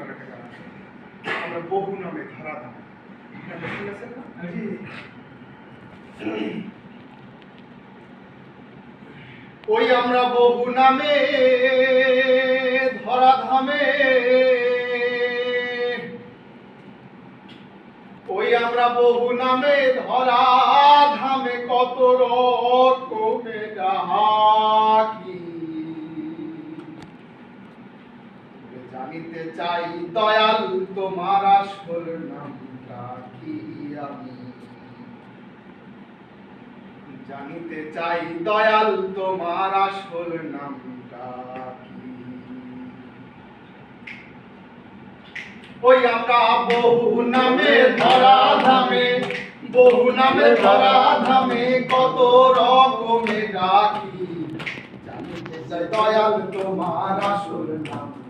আমরা বহু নামে ধরা ধাম ঠিক আছে ওই আমরা বহু নামে ধরা ধামে। ওই আমরা বহু নামে ধরা ধামে কত রকমে ডাকি জানিতে চাই, দয়াল, তোমার আসল নামটা কি আমি? জানিতে চাই, দয়াল, তোমার আসল নামটা ওই আমরা বহু নামে, ধরা ধামে, বহু নামে, ধরা ধামে, কত রকমে ডাকি। জানিতে চাই, দয়াল, তোমার আসল নামটা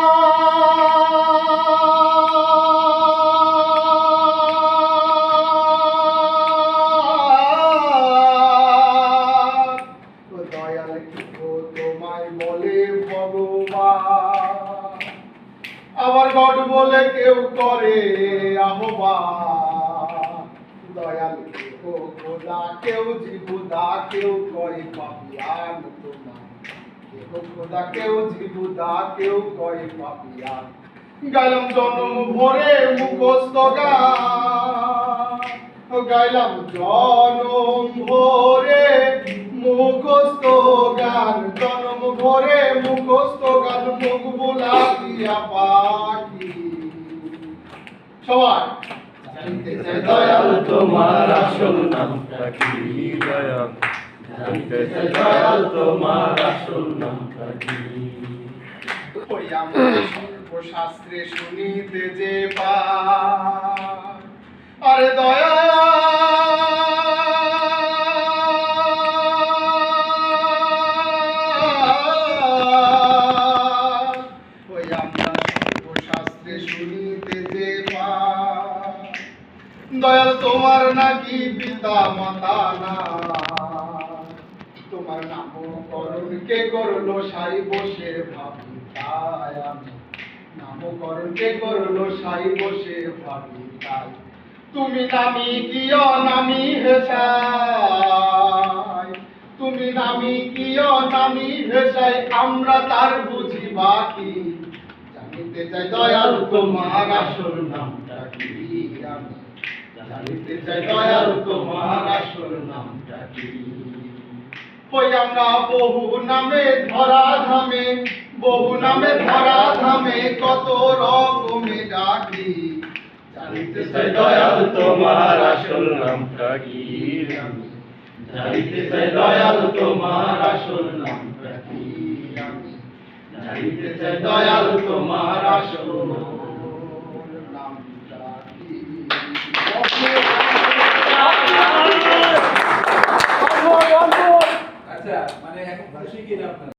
আবার গড বলে কেউ করে আহ্বান। দয়াল খোদা, কেউ জীবুদা কেউ কয় পাপিয়ান তোমার। খোদা, কেউ জীবুদা কেউ কয় পাপিয়ান গাইলাম জনম ভরে মুখস্থ গান। গাইলাম জনম ভরে মুখস্থ গান। ভরে মুখস্থ গান মুখ বোলা দিয়া পাখি। সবাই। দয়াল তোমার আসল নামটা কি? দয়াল। দয়াল তোমার আসল নামটা কি? সর্বশাস্ত্রে শুনিতে যে পাই দয়াল, তোমার নাকি পিতা মাতা না? তোমার নামকরণ কে করল সাই বসে ভাবি তাই আমি নামকরণ কে করল সাই বসে ভাবি তাই তুমি নামি কি অনামি হেসাই? তুমি নামি কি অনামি হেসাই, আমরা তার বুঝি বাকি। জানিতে চাই দয়াল, তোমার আসল আমি জানিতে নামটা কি কত রকমে ডাকি। জানিতে চাই দয়াল তোমার আসল নামটা কি জানিতে চাই দয়াল তোমার আসল নামটা কি দয়াল তোমার আসল